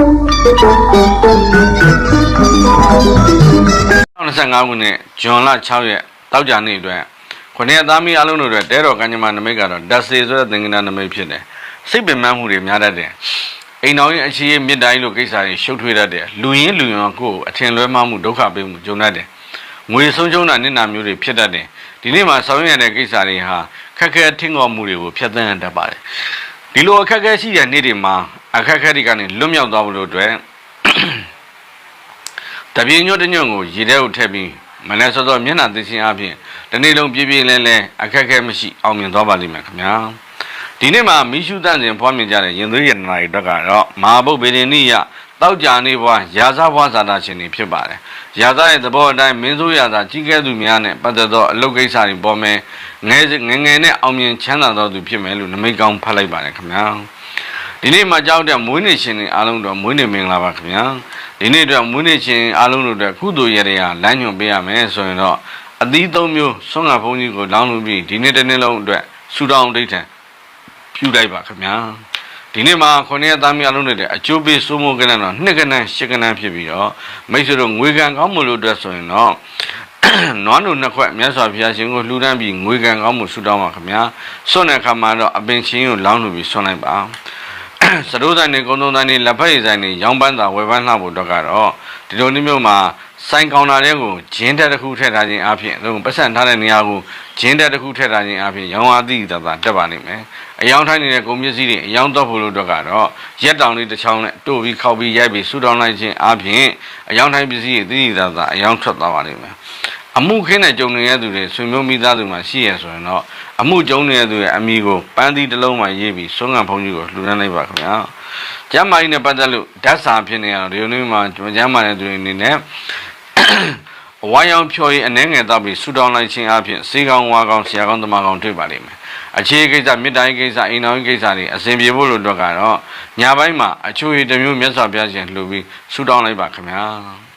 2025ခုနှစ်ဇွန်လ6ရက်တောက်ကြနေ့အတွက်ခုနှစ်သားမီးအလုံးတို့အတွက်တဲတော်ကညမနမိတ်ကတော့ဓာတ်စေဆိုတဲ့သင်္ကန်းနမိတ်ဖြစ်တယ်စိတ်ပင်ပန်းမှုတွေများတတ်တယ်အိမ်တော်ရဲ့အခြေအမြင့်တိုင်းလိုကိစ္စတွေရှုပ်ထွေးတတ်တယ်လူရင်းလူရောကိုယ်အထင်လွဲမှားမှုဒုက္ခပေးမှုကြုံတတ်တယ်ငွေဆုံးရှုံးတာနစ်နာမျိုးတွေဖြစ်တတ်တယ်ဒီနေ့မှာဆောင်ရွက်ရတဲ့ကိစ္စတွေဟာခက်ခဲထင်ပေါ်မှုတွေကိုဖျက်ဆီးတတ်ပါတယ်ဒီလိုအခက်အခဲရှိတဲ့နေ့တွေမှာ အခက်အခဲတွေကနေလွတ်မြောက်သွားဖို့အတွက်တပြင်းညွတ်တညွတ်ကိုရေထဲကိုထည့်ပြီးမနေ့စောစောမျက်နှာသိချင်းအပြင်ဒီနေ့လုံးပြည့်ပြည့်လဲလဲအခက်အခဲမရှိအောင်မြင်သွားပါလိမ့်မယ်ခင်ဗျာဒီနေ့မှာမိရှုတန့်စဉ်ဖွားမြင်ကြတဲ့ရင်သွေးရတနာတွေအတွက်ကတော့မဟာဗုဒ္ဓဗေဒနိယတောက်ကြနေဘွားရာဇဘွားဇာတာရှင်တွေဖြစ်ပါတယ်ရာဇရဲ့သဘောအတိုင်းမင်းဆိုးရာဇကြီးကဲသူများနဲ့ပတ်သက်သောအလုပ်ကိစ္စတွေပေါ်မယ်ငယ်ငယ်ငယ်နဲ့အောင်မြင်ချမ်းသာသောသူဖြစ်မယ်လို့နမိတ်ကောင်းဖတ်လိုက်ပါတယ်ခင်ဗျာ ဒီနေ့မှာကြောက်တဲ့မွေးနေ့ရှင်တွေအားလုံးတော့မွေးနေ့မင်္ဂလာပါခင်ဗျာဒီနေ့အတွက်မွေးနေ့ရှင်အားလုံးတို့အတွက်ကုသိုလ်ရတဲ့ဟာလမ်းညွှန်ပေးရမယ်ဆိုရင်တော့အသီးသုံးမျိုးဆွမ်းငါဘုန်းကြီးကိုလောင်းလို့ပြီးဒီနေ့တစ်နေ့လုံးအတွက်ဆူတောင်းဒိဋ္ဌံပြုလိုက်ပါခင်ဗျာဒီနေ့မှာခုနှစ်ရက်သားများလုံးတွေတဲ့အကျိုးပေးစိုးမိုးကနန်းတော့နှစ်ကနန်းရှစ်ကနန်းဖြစ်ပြီးတော့မိတ်ဆွေတို့ငွေကံကောင်းမှုလို့အတွက်ဆိုရင်တော့နွားတို့နှစ်ခွက်မြတ်စွာဘုရားရှင်ကိုလှူဒန်းပြီးငွေကံကောင်းမှုဆုတောင်းပါခင်ဗျာစွန့်တဲ့အခါမှာတော့အပင်ချင်းကိုလောင်းလို့ပြီးဆွန့်လိုက်ပါ စတိုးဆိုင်နေကုန်းသုံးဆိုင်နေလက်ဖက်ရည်ဆိုင်နေရောင်းပန်းသာဝယ်ပန်းလှဖို့တော့ကတော့ဒီလိုမျိုးမျိုးမှာဆိုင်ကောင်တာတွေကိုဂျင်းတက်တစ်ခုထည့်ထားခြင်းအပြင်အဲပတ်စံထားတဲ့နေရာကိုဂျင်းတက်တစ်ခုထည့်ထားခြင်းအပြင်ရောင်းအားသီးသာသာတက်ပါနိုင်မယ်အယောင်ထိုင်းနေတဲ့ကုန်ပစ္စည်းတွေအယောင်တော့ဖို့လို့တော့ကတော့ရက်တောင်လေးတစ်ချောင်းနဲ့တို့ပြီးခောက်ပြီးရိုက်ပြီးဆူတောင်းလိုက်ခြင်းအပြင်အယောင်ထိုင်းပစ္စည်းတွေသီးသာသာအယောင်ထွက်သွားပါလိမ့်မယ် အမှုခင်းတဲ့ကြုံနေရသူတွေဆွေမျိုးမိသားစုမှာရှိရဆိုရင်တော့အမှုကြုံနေရသူရဲ့အမိကိုပန်းသီးတစ်လုံးမှရေးပြီးဆွမ်းခံဖုံးကြီးကိုလှူဒန်းလိုက်ပါခင်ဗျာကျမ်းမာရေးနဲ့ပတ်သက်လို့ဓာတ်စာဖြစ်နေရတော့ဒီလိုမျိုးမှာကျမ်းမာတဲ့သူတွေအနေနဲ့အဝိုင်းအောင်ဖြော်ရည်အနှဲငယ်တော့ပြီးဆူတောင်းလိုက်ခြင်းအပြင်စေကောင်းဝါကောင်းဆရာကောင်းတမကောင်းတွေ့ပါလိမ့်မယ်အခြေကိစ္စမြေတိုင်းကိစ္စအိမ်တော်ကိစ္စတွေအစဉ်ပြေဖို့လို့တော့ကတော့ညာဘက်မှာအချို့ရည်တစ်မျိုးမြတ်စွာဘုရားရှင်လှူပြီးဆူတောင်းလိုက်ပါခင်ဗျာ